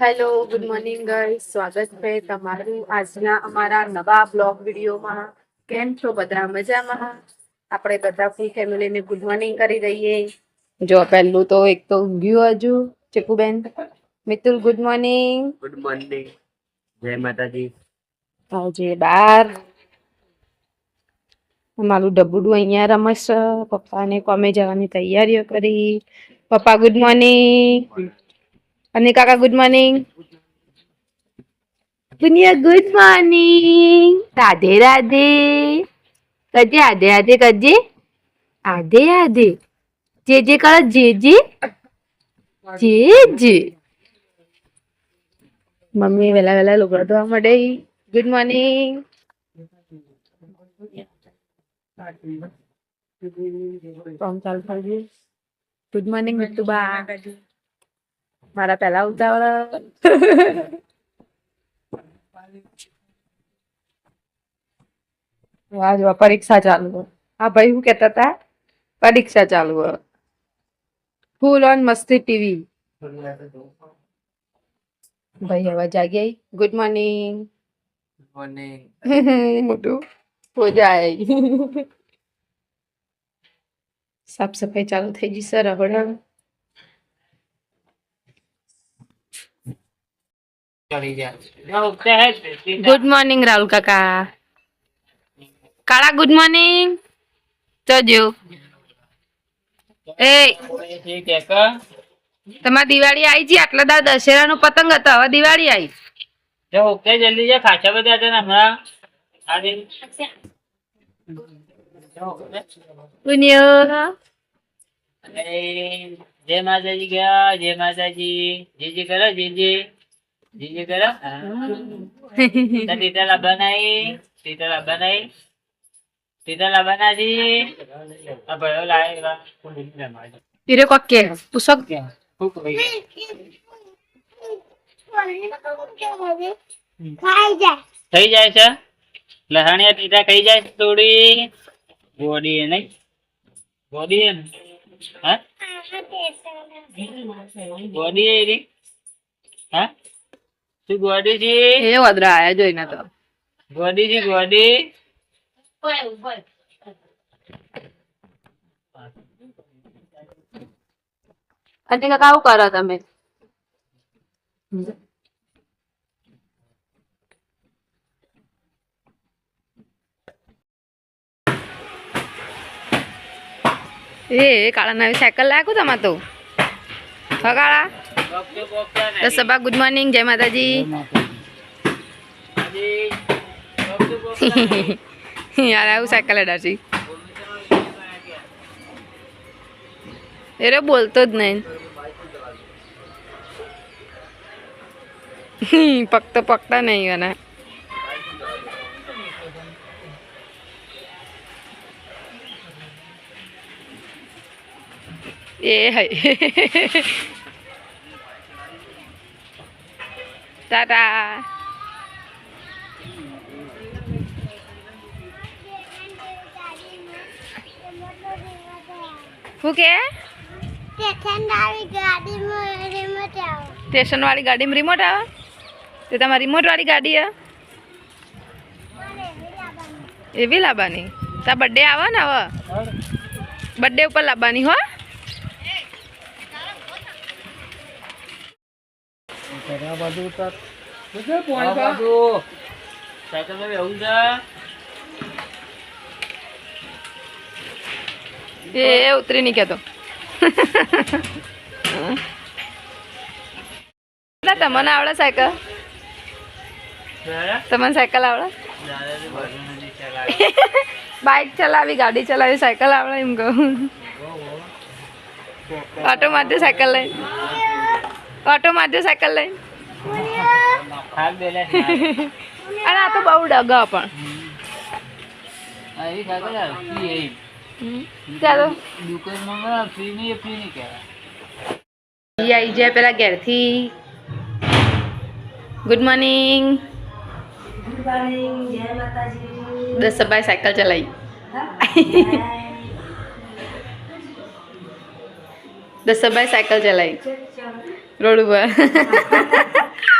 Hello good morning guys સ્વાગત છે તમારું આજના અમારા નવા બ્લોગ વિડીયોમાં. કેમ છો બધા? મજામાં? આપણે બધા ફૂલ ફેમિલીને ગુડ મોર્નિંગ કરી દઈએ. જો પહેલું તો એક તો ઊંઘ્યું હજુ ચીકુબેન. Mitul good morning good morning જય માતાજી. આજે બાર. મારું ડબુડું અહીંયા રમશ. પપ્પાને કોમે જવાની તૈયારીઓ કરી. પપ્પા ગુડ મોર્નિંગ અને કાકા good morning Puniya good morning Radhe Radhe. કજે આધે આધે કરજે. આધે આધે જે જે કરો જે જે. જે જે. મમ્મી વેલા વેલા લુગડા ધોવા મળે good morning good morning Mituba મારા પહેલા ઉતાવળ વાહ જો પરીક્ષા ચાલુ હોય. હા ભાઈ શું કહેતા હતા પરીક્ષા ચાલુ હોય. ફૂલ ઓન મસ્તી ટીવી ભાઈ હવે જાગી ગુડ મોર્નિંગ મોર્નિંગ મોટું હો જાય સાફ સફાઈ ચાલુ થઈ ગઈ સર હવે ચલી જાય ગુડ મોર્નિંગ રાહુલ કાકા. કાળા ગુડ મોર્નિંગ જજો. એ તમારી દિવાળી આવી છે આટલા દા દશેરા નું પતંગ હતો હવે દિવાળી આવી જો ઓકે જલ્દી જા ખાસા બધા હતા ને હમણાં. આજે જય માતાજી ગયા જય માતાજી. જે જે કરો જે જે જે જે કરો હા. તો ટીટા લાવવાના એ, ટીટા લાવવાના એ. ટીટા લાવવાના છે આ ભયો લાવે પીરે કોક કે પુસક ક્યાં ફૂક ભાઈ થઈ જાય છે લહાણિયા ટીટા ખાઈ જાય થોડી બોડી નહીં બોડી એ ને હા બોડી એ રી હા શું ગોડી છે એ વદરા આયા જોઈને તો ગોડી છે ગોડી અને કાકા આવું કરો તમે એ કાળા નવી સાયકલ લાગુ તમારે તો હા કાળા દસ સભા ગુડ મોર્નિંગ જય માતાજી. યાર, આવું સાયકલ અડાજી એરો બોલતો જ નહીં. પકતો પકતા નહીં એને. એ હઈ. ટાટા શું કે સ્ટેશન વાળી ગાડીમાં રિમોટ આવે? તે તમારી રિમોટ વાળી ગાડી હે એવી લાવવાની તા બર્થડે આવે ને હવે? બર્થડે ઉપર લાવવાની હો. આ બાજુ. સાયકલમાં બેહવું છે. એ એ ઉતરી નહીં કહેતો. ના તમને આવડે સાયકલ? તમને સાયકલ આવડે? દાદાજી બાજુમાં નહીં ચલાવે. બાઇક ચલાવી ગાડી ચલાવી સાયકલ આવડે એમ કહું. ઓટો મારજો સાયકલ લઈ. ઓટો મારજો સાયકલ લઈ. અને આ તો બહુ ડગા પણ. ચાલો. આવી જાય પેલા ઘેરથી. ગુડ મોર્નિંગ દસ બાય સાયકલ ચલાવી દસ બાય સાયકલ ચલાવી રોડ ઉપર.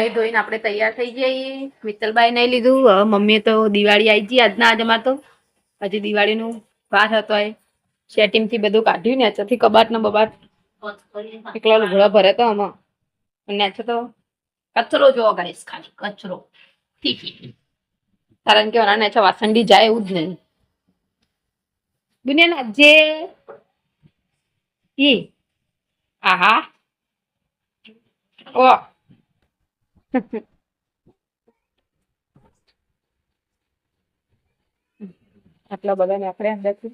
નહીં ધોઈને આપણે તૈયાર થઈ જઈએ. મિત્તલબાઈ નહીં લીધું. મમ્મીએ તો દિવાળી આવી ગઈ આજના આજમાં તો. હજી દિવાળીનું વાર હતો એ. સેટિંગથી બધું કાઢ્યું ને કબાટ ને બબાટ. એકલો લુગડા ભરે તો આમાં. અને છે તો કચરો જોવો ગાઈશ ખાલી કચરો. કારણ કે ઓના નેચા વાસંડી જાય એવું જ નહીં. દુનિયાના જે ઈ, આહા. ઓ આટલા બધા ને આપણે અંદરથી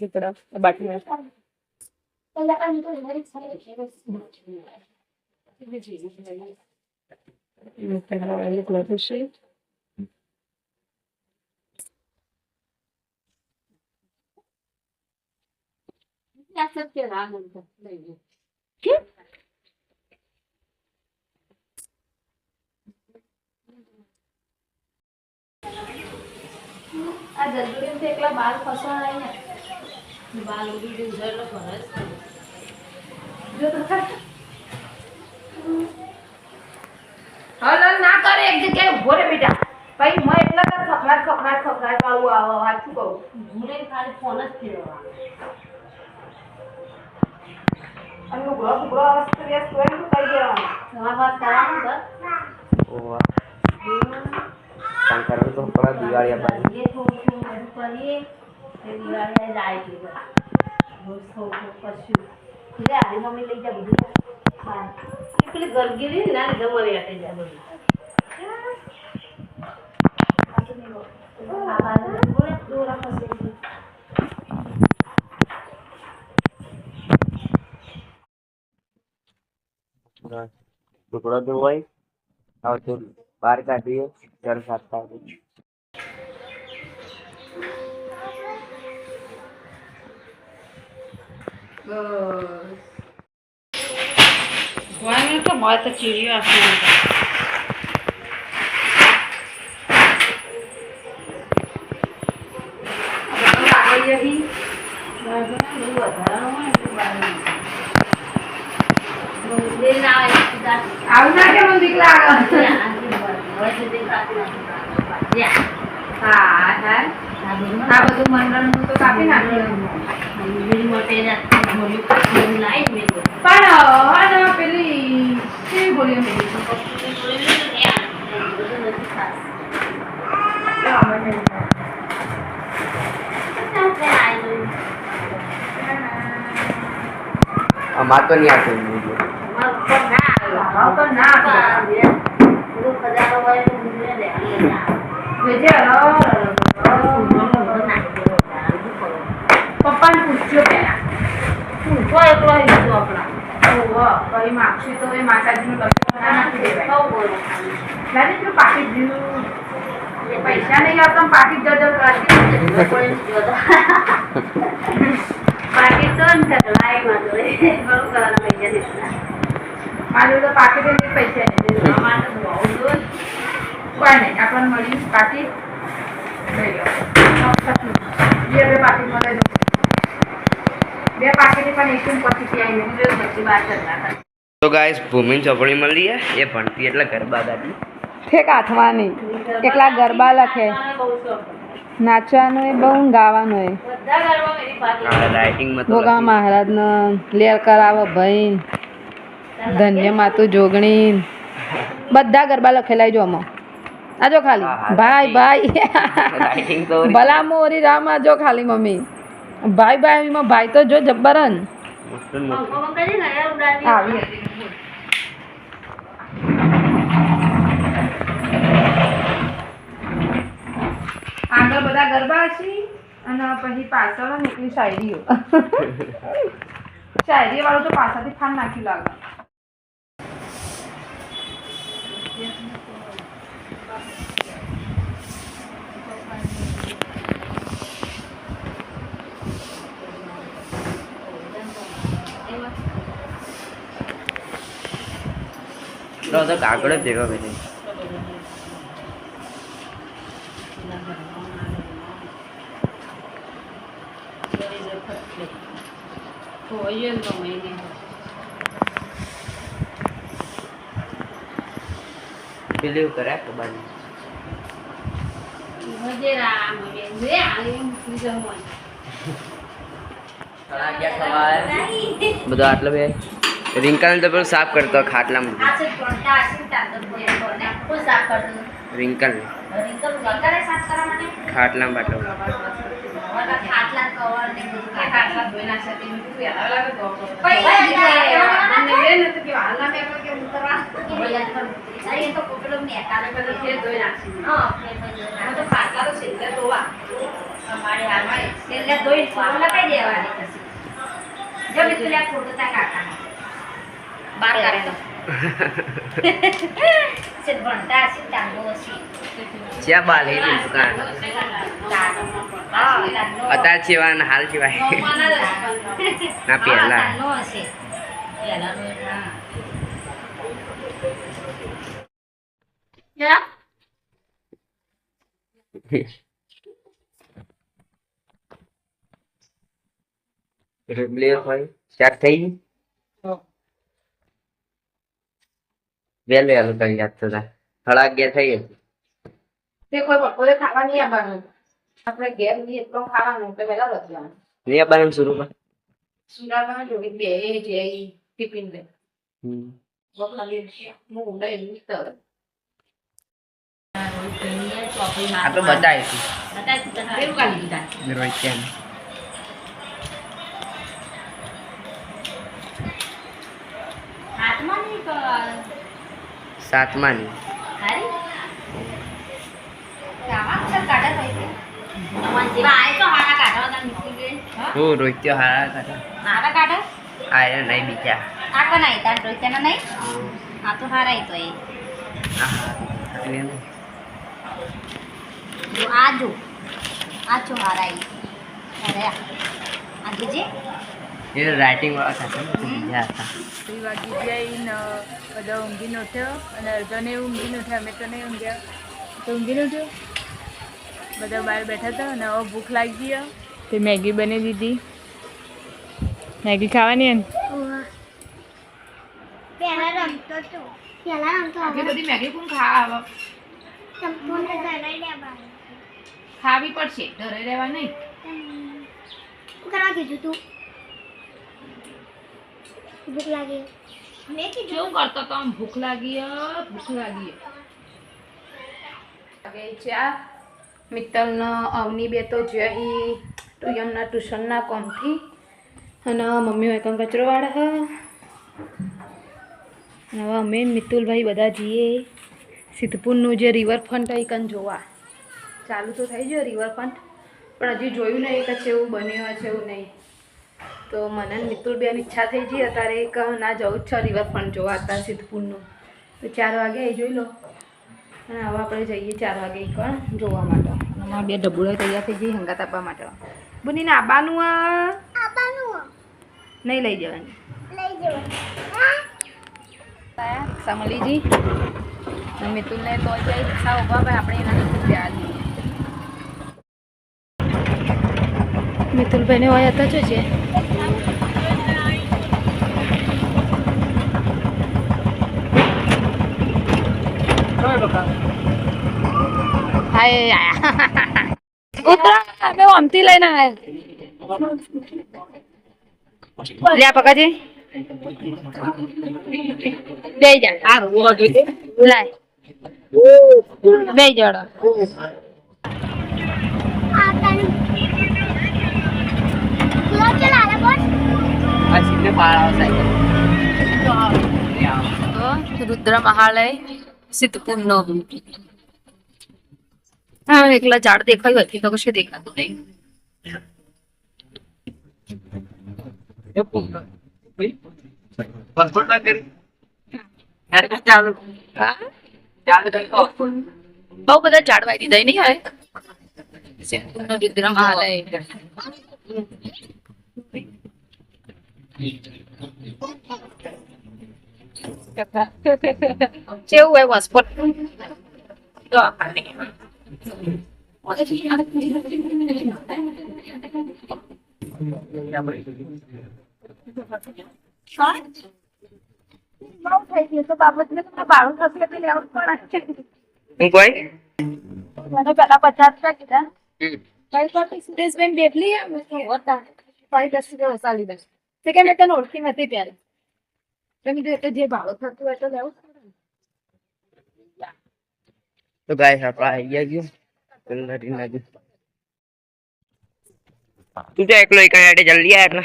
દીકડા બાટલી આ જલ્દી એકલા બાલ ફસવાના ને. બાલ ઉડી ગયું છે એટલે ભરે જો હલ હલ ના કરે એક જગ્યાએ ઊભો રે બેટા. ભાઈ મેં એટલા તો ખખડાટ ખખડાટ ખખડાટ વાળું આવો સાચું કહું? ભૂલે ખાલી ફોન જ ફેરવા અને લુગડો ફુગડો અવસ્થા વ્યસ્ત હોય ને તો કહી દેવાનું. તમારે વાત કરવાનું સર ઓવા શંકર તો થોડા દિવાળી એ દિવાળી જાય મમ્મી લઈ જા બધું. પેલી ગરગી ને લીધે આપે જાય બધું. આ બાજુ બોલે દોરા ફસેલી. તો હોય હવે તો બહાર કાઢીએ ચાર સાત વાગે Bueno, tomó esta chiria así. આવું ના કે મને બીક લાગે હા હા આ બધું મંડળનું તો કાપી નાખ્યું પણ હવે પેલી કેવી બોલીઓ મેલી અમાર તો નહીં આવતું બીજું. હવે તો ના આપે. જોજે, પપ્પાને પૂછજો પહેલા પૂછો એકલો લીધો આપણા ઓહો, કઈ માગશે તો એ માતાજીનું લક્ષ્મણ નાખી દેવાય લાગે પેલું પાકીટ જેવું પૈસા નહીં આવતા ને પાકીટ જજર કરતી પાકીટ તો ને ઢગલાયમાં તો એ ઘણું કરવાના પૈસા નીકળ્યા મારું તો પાકીટ એ પૈસા કોઈ નહીં. આપણને મળ્યું પાકીટ બે બે પાકીટ મળે બે પાકીટ પણ એકદમ પછી ત્યાં પછી બાર તો ગાઈસ ભૂમિ ચોપડી મળી એ ભણતી એટલે ગરબા ગાતી. ઠેક હાથવાની એકલા ગરબા લખે. નાચવાનું એ બહુ ગાવાનું એ ગોગા મહારાજનો લેર કરાવો ભાઈ ધન્ય માતું જોગણી. બધા ગરબા લખેલા જો આમાં. આજો ખાલી. ભાઈ ભાઈ. ભલા મોરી રામ આજો ખાલી મમ્મી. ભાઈ ભાઈ એમાં ભાઈ તો જો જબ્બરન. આવી આગળ બધા ગરબા છે અને પછી પાછળ નીકળી શાયરીઓ. શાયરી વાળો તો પાછળથી ફાન નાખી લાગે. લો તો કાગળ જ ભેગો કરી પેલું કરે ખબર બધો આટલો બે? રિંકલ તો પેલું સાફ કરતો ખાટલામાં. રિંકલ. ખાટલામાં બાટલો. બાર કાઢતો ભણતા હશે ચાંદો હશે જ્યાં બાલ એ દુકાન અત્યારે જેવા ને હાલ જેવાય ના પહેલા ચાંદો હશે પહેલાનો હા રિબ્લે હોય સ્ટાર્ટ વહેલું વહેલું કરી યાદ થતા થોડા અગિયાર થઈ ગઈ તે કોઈ બપોરે ખાવા નહીં આવવાનું. આપણે ઘેર બી એટલું ખાવાનું એટલે વેલા નથી જવાનું. નહીં આપવાનું શરૂ કર. સુરામાં જોડી બે જે ટિફિન લે. હમ. આપણે બતાવી તને કેવું ગઈ હું? રોહિત ત્યાં હારા કાઢા. આયા નહીં બીજા. આ કોણ આઈ તાર રોહિત્યાના નહીં? આ તો હારા આઈ તો એ. જો આ જો. આ છો હારા આઈ અરે આ જોજે. એ રાઇટિંગ વાળા ખાતા ને બીજા હતા. ત્રી વાગી ગયા ને બધા ઊંઘી નોઠ્યો અને અડધોને ઊંઘી નોઠ્યા અમે તો નહીં ઊંઘ્યા. તો ઊંઘી નોઠ્યો બધા બહાર બેઠા હતા અને હવે ભૂખ લાગી ગઈ તે મેગી બની દીધી. મેગી ખાવાની એમ? પહેલા રમતો તો પહેલા રમતો આટલી બધી મેગી કોણ ખાવા ખાવી પડશે ઘરે રહેવા નહીં. કરવા કીધું તું? ભૂખ લાગી. મેં કીધું કેવું કરતો તો આમ ભૂખ લાગી ભૂખ લાગી. વાગે ચા મિત્તલનો અવની બે તો જઈ ટુયમના ટ્યુશનના કોમથી. અને મમ્મી એકમ કચરો વાળે હવે અમે મિતુલભાઈ બધા જઈએ સિદ્ધપુરનું જે રિવરફ્રન્ટ કન જોવા. ચાલુ તો થઈ ગયો રિવરફ્રન્ટ પણ હજી જોયું નહીં કે છે એવું બન્યું છે એવું નહીં. તો મને મિતુલ બેન ઈચ્છા થઈ ગઈ. અત્યારે એક ના જવું જ છે રિવરફ્રન્ટ જોવા હતા સિદ્ધપુરનું. તો ચાર વાગે એ જોઈ લો. અને હવે આપણે જઈએ ચાર વાગે એક જોવા માટે. અમારા બે ડબુડા તૈયાર થઈ જઈએ હંગાત આપવા માટે. બુનીને આબાનું આ? નહીં લઈ જવાની. લઈ જવા રિક્ષા મળી જી મિતુલને તો જાય રિક્ષા ઊભા ભાઈ આપણે એના ત્યાં જઈએ મિતુલભાઈને હોય હતા જો. છે ઉતરા અમે આમથી લઈને આવ્યા લ્યા પકાજી બે જા લાય બે જડો રુદ્ર મહાલય સિદ્ધપુરનો. હા, એકલા ઝાડ દેખાયું હતી તો કશું દેખાતું નહીં. બહુ બધા ઝાડ વાઈ દીધા નહીં કેવું હોય વસપટ જો બહુ થઈ ગયું તો બાબતને તો ભાડું થશે એટલે લેવું જ પડે હું કોઈ મને પેલા પચાસ રૂપિયા કીધા ભાઈ તો સુરેશબેન બેટલી અમે તો હતા ભાઈ દસ રૂપિયા વસાવી દે તે કે મેં તને ઓળખી નથી ત્યારે તો મેં કીધું એટલે જે ભાવ થતો હોય તો લેવું તો ગાય આપણે આવી ગયા ગયું કલરી ના તું તો એકલો એક આડે જલ્દી આય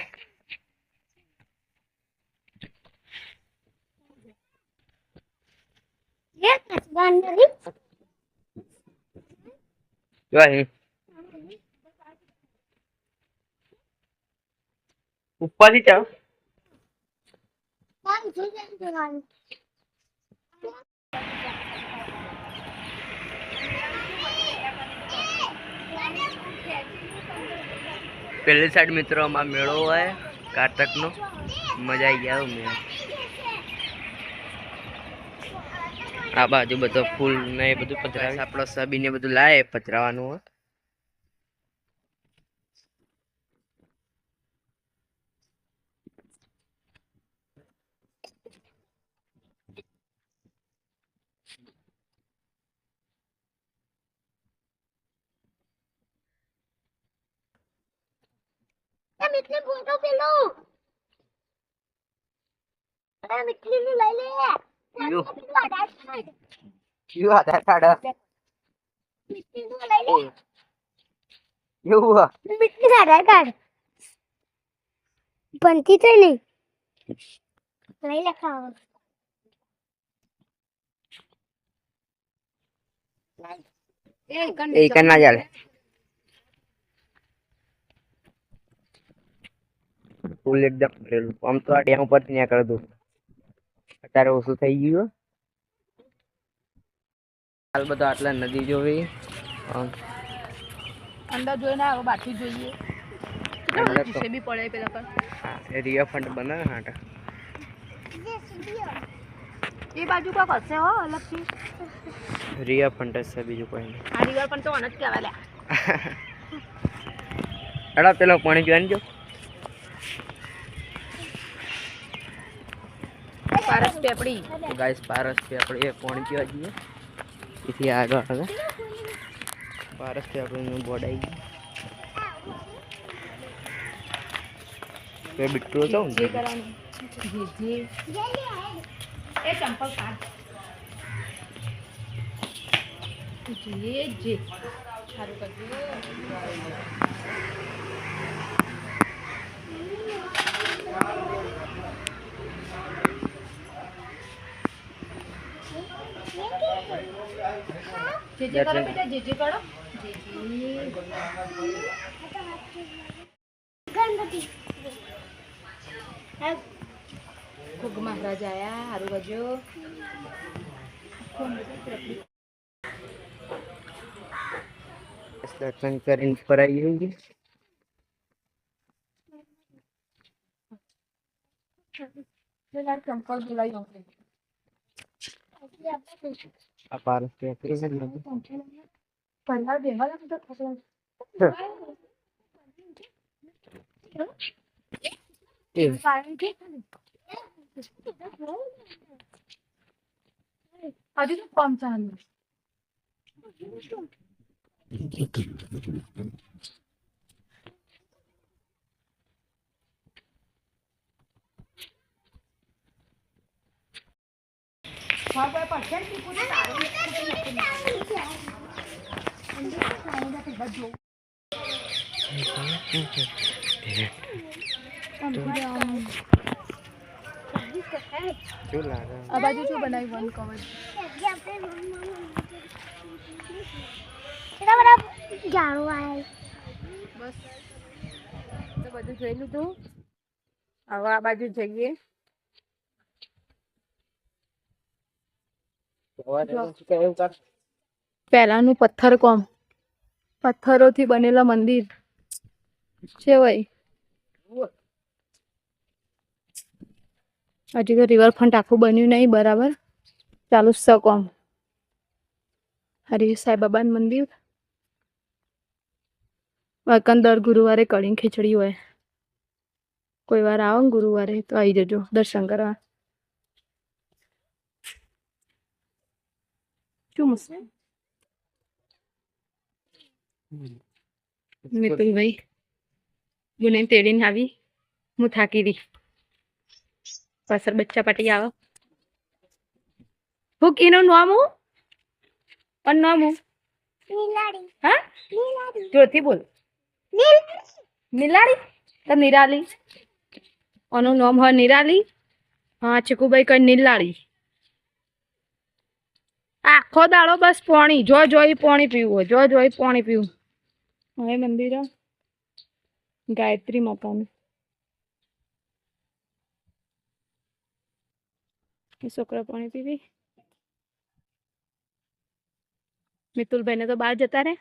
ઉપરથી ચાલો પેલી સાઈડ મિત્રો માં મેળો હોય, કારતકનો. મજા આવી ગયા મેળો. આ બાજુ બધો ફૂલ ને એ બધું પધરાવે. આપણો સબીને બધું લાય પધરાવાનું હોય. मिठली बोलो पेलो अरे मिठली भी ले ले यो यो आधार कार्ड मिठली भी ले ले यो हुआ? मिठली आधार कार्ड बनती तो नहीं। ले ले खाओ एक करना जाले ફૂલ એકદમ ભરેલું આમ તો આ ડેમ ઉપરથી ત્યાં કરી દઉં. અત્યારે ઓછું થઈ ગયું હાલ બધા આટલા નદી જોવી. અંદર જોઈને આવો બાકી જોઈએ. રિવરફ્રન્ટ બને હાટા એ બાજુ કોક હશે હો અલગથી. બીજું કોઈ નહીં. આ પણ તો અનજ કહેવાય હેડા પેલો પાણી પીવાની જો. પારસ પેપડી ગાઈસ પારસ પેપડી આપણે. એ કોણ પીવા જઈએ? એથી આગળ હવે પારસ આપણે બોર્ડ આવી ગયું બિટ્ટુ તો જે કરવાનું. જે જે. એ ચંપલ કાઢ. જે જે. સારું કરજો. aku gemah raja ya haru baju datang ke inspirasi ini dengan tempat di layang ini આ પારસથી આપણે છે ને પહેલા બેહવા લાગે તો થશે એ હજુ તો આ બાજુ શું બનાવી વન કવર બસ. તો બધું જોઈ લીધું. હવે આ બાજુ જઈએ. પહેલાનું પથ્થર કોમ. પથ્થરોથી બનેલા મંદિર. છે ભાઈ હજી તો રિવરફ્રન્ટ આખું બન્યું નહીં બરાબર. ચાલુ જ કોમ. હરી સાંઈબાબાનું મંદિર. વકન દર ગુરુવારે કઢી ખીચડી હોય. કોઈ વાર આવો ને ગુરુવારે તો આવી જજો દર્શન કરવા. શું મસ્ત મિતુલભાઈ ગુને તેડીને આવી હું થાકી રહી પાછળ બચ્ચા પાટી આવો હું કીનું નામ હું પણ નામ હું હા જોરથી બોલ નિલાળી તો નિરાલી ઓનું નામ હોય નિરાલી હા ચીકુભાઈ કઈ નિલાળી આખો દાડો બસ પોણી જો જોઈ પોણી પીવું જો જોઈ પોણી પીવું. હવે મંદિર ગાયત્રી માતાનું. છોકરા પાણી પીવી. મિતુલભાઈને તો બહાર જતા રે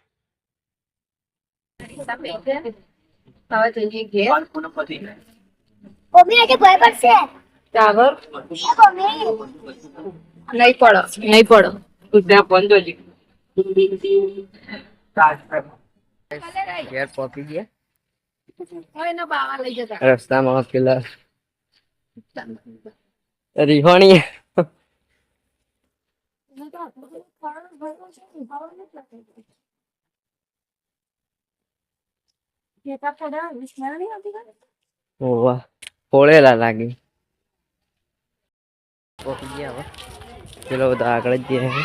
નહીં પડો નહીં પડો. ઘેર પહોંચી ગયા? રસ્તામાં પેલા રિહોણી. ઓવા ફોડેલા લાગે. પહોંચી ગયા હવે. પેલો બધા આગળ જ ગયા છે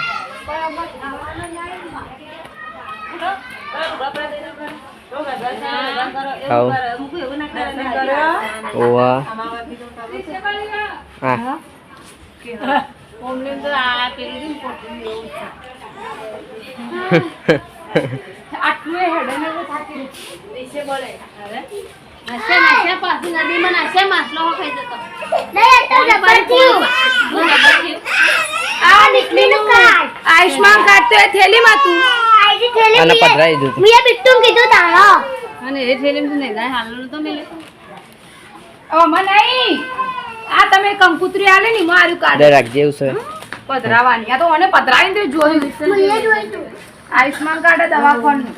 ખાવ ઓવા હા નાશે નાશે પાછી નદીમાં નાશે માછલો ખાઈ જતો નહીં તો જબર થયું આ નીકળીનું કાર્ડ આયુષ્માન કાર્ડ તો એ થેલીમાં તું આઈજી થેલી અને પધરાઈ દીધું મેં બિટ્ટું કીધું તારો અને એ થેલીમાં તું નહીં જાય હાલનું તો મેલે આમાં નહીં આ તમે કંકુત્રી આલે ની મારું કાર્ડ દે રાખજે એવું છે પધરાવાની આ તો મને પધરાવીને દે જોયું મિયે જોઈ આયુષ્માન કાર્ડ દવાખાનું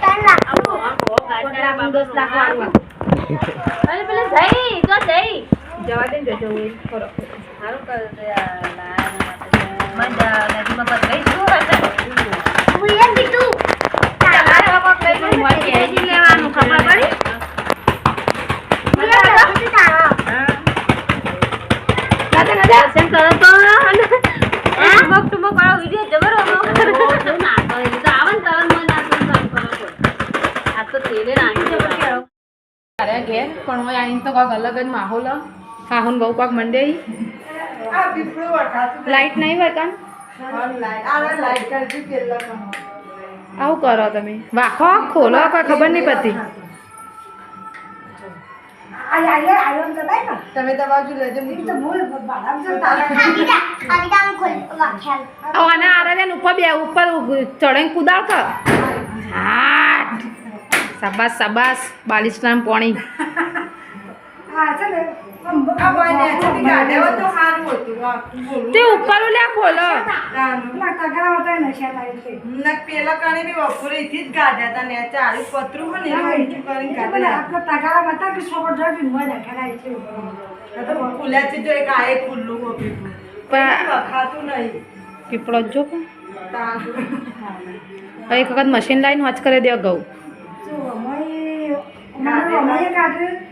તાર લાખો દસ લાખ વાળું અરે પેલે જઈ તો જઈ જવા દે ને જજો એ ખરો દર્શન કરો તો અને ટુમક ટુમક વાળો વિડિયો જબરો અરે ઘેર પણ હોય આઈને તો કાંક અલગ જ માહોલ હ. હાહુન બહુ પાક મંડે. લાઈટ નહીં હોય કાન આવું કરો તમે. વાખો ખોલો કોઈ ખબર નહીં પડતી. આદિતા ખોલ. વાખ્યાલ આવો આને ઉપર બે ઉપર ચડે કુદાળ કર. સાબાસ શાબાશ બાલિશનામ પોણી. તે ઉપર લે ખોલો. પેલા કાણે બી બપોરે થી જ ગાઢ્યા હતા ને ચાલી પતરું હોય ને ઊંચું કરીને કાઢ્યા ખુલ્યા છે. જો એક આ એક ખુલ્લું હોય પીપળું. પણ વખાતું નહીં. પીપળો જ જો કે. એક વખત મશીન લાઈન વાંચ કરી દે તો ખાલી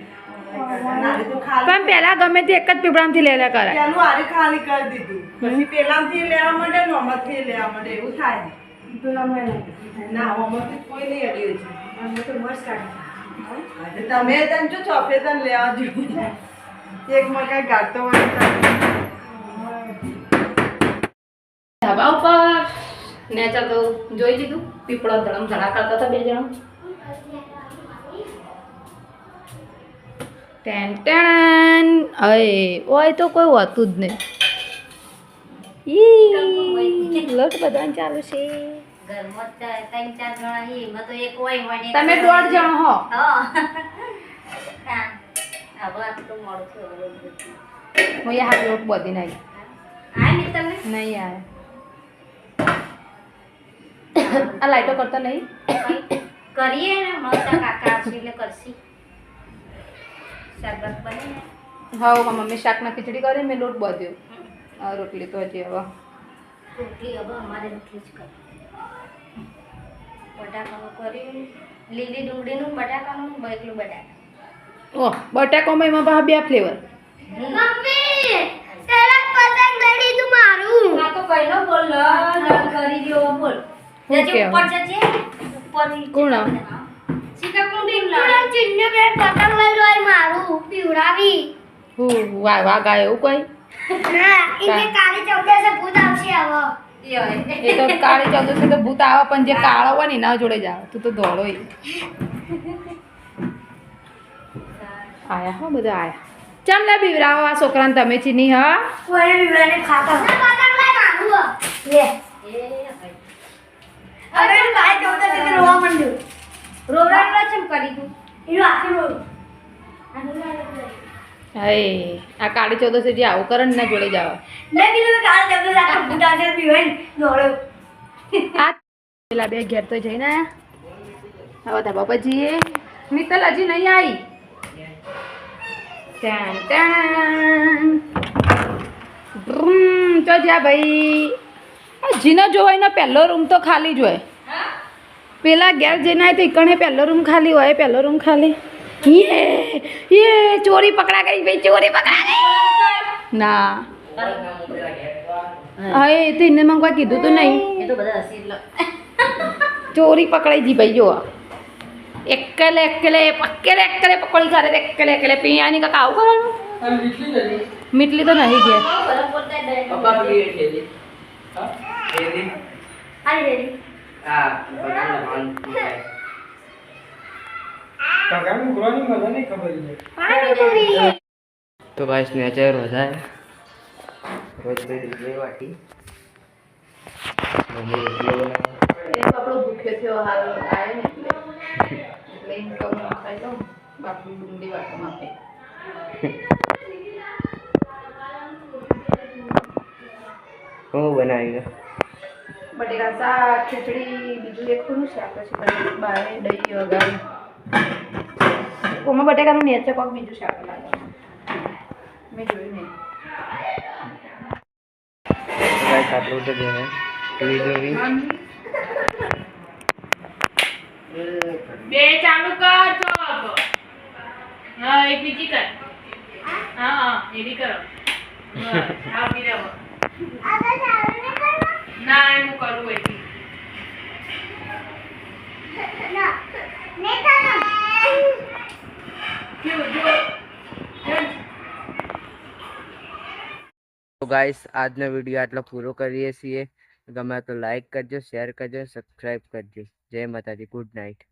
પણ પેલા ગમે તે એક જ પીપળામાંથી લે કરે કરાય. પેલું આરે ખાલી કરી દીધું. પછી પેલામાંથી લેવા માંડે ને આમાંથી લેવા માંડે એવું થાય ના. આમાંથી કોઈ નહીં અડ્યું છે આજે તમે તને જો ચોફેતન લેવા જોઈએ એક મકાઈ ગાતો હોય ધાબા ઉપર. નેચર તો જોઈ લીધું. પીપળો ધડમ ધડા કરતા હતા બે જણા. ટેન ટેણ અય ઓય તો કોઈ હોતું જ નહીં. ઈ લોટ બધાને ચાલુ છે. તમે. દોઢ જણ હો. હા. યાર લોટ બધી આ નહીં યાર આ લાઈટો કરતા નહીં. કરીએ ને કાકા એટલે કરશી. શાકભાત બને ને? હા મમ્મી શાકમાં ખીચડી કરી મેં લોટ બાંધ્યો. આ રોટલી તો હજી હવે. રોટલી હવે અમારે રોટલી જ કરી બટાકાનું કર્યું લીલી ડુંગળીનું બટાકાનું એકલું બટાકા. ઓહ બટાકામાં એમાં બે ફ્લેવર મમ્મી તેરા પતંગ લડી તું મારું. આ તો કઈનો બોલ કરી દ્યો બોલ. જજે ઉપર જજે ઉપર કોણ? કાળી ભૂત આવશે હવે. એ. તો કાળી ચૌદસે તો ભૂત આવે પણ જે કાળો હોય ને એના જોડે જ આવે. તું તો ધોળો આયા હો બધા આયા. ચમ લે બીવરાવો આ છોકરાને તમે ચીની હા? કોઈ પીવડાને ખાતા પતંગ લઈ મારું. લે. અરે કાળી ચૌદસે તે રોવા માંડ્યો. રોવડાવડા ચમ કરી તું એનું આખું રોવ હાય આ કાળી ચૌદસે જે આવું કરે ને જોડે જાવ મેં કીધું કાળી ચૌદસે આખું ભૂત આવશે પીવાય દોડો. આ પેલા બે ઘેર તો જઈને આયા. હવે ધાબા પર જઈએ મિત્તલ હજી નહીં આવી ટાણ ટાણ ડ્રુમ, તો જ્યાં ભાઈ? જીનો જોવાય ને પહેલો રૂમ તો ખાલી જ હોય. પેલા ઘેર જઈને આવે તો એકણે પહેલો રૂમ ખાલી હોય પહેલો રૂમ ખાલી. યે યે ચોરી પકડા ગઈ ભાઈ ચોરી પકડા ગઈ ના. હા એ તો એને મંગવા કીધું તો નહીં. એ તો બધા ચોરી પકડાઈ જી ભાઈ જો એકલે એકલે પક્કેલે એકલે પકડી ખારે એકલે એકલે. પિયાની કાકા આવું કરવાનું? મીટલી તો નહીં ગયા બધા બોલતા ડરે પપ્પા પકડી ઠેલી હા ઠેલી હાલી રેડી હા બગાડ ભાન મુકાય તો ગાઈસ નેચર વધારે રોજ બે ડીજે વાટી મમ્મી રોટલી બનાવે એ કપડો ભૂખ્યો થયો હાલ આવે ને એટલે એટલે એમ કહું ખાઈ લઉં બાપુ ડુંગળી વાટવામાં આપે હું બનાવી બટેકા શાક ખીચડી બીજું એક ખરું છે આપણે શું બારે દહીં વગાડ્યું ઓમાં બટેકાનું નેચર કોક બીજું શાક લાગે મેં જોયું નહીં. આટલું તો જોવે જોવી. બે ચાલુ કર તો હા એક બીજી કર. હા હા એવી કરો. હા બીજા કર. ના હું કરું એથી કેવું જો તો ગાઈસ આજનો વીડિયો આટલો પૂરો કરીએ છીએ ગમે તો લાઈક કરજો શેર કરજો સબસ્ક્રાઈબ કરજો જય માતાજી ગુડ નાઇટ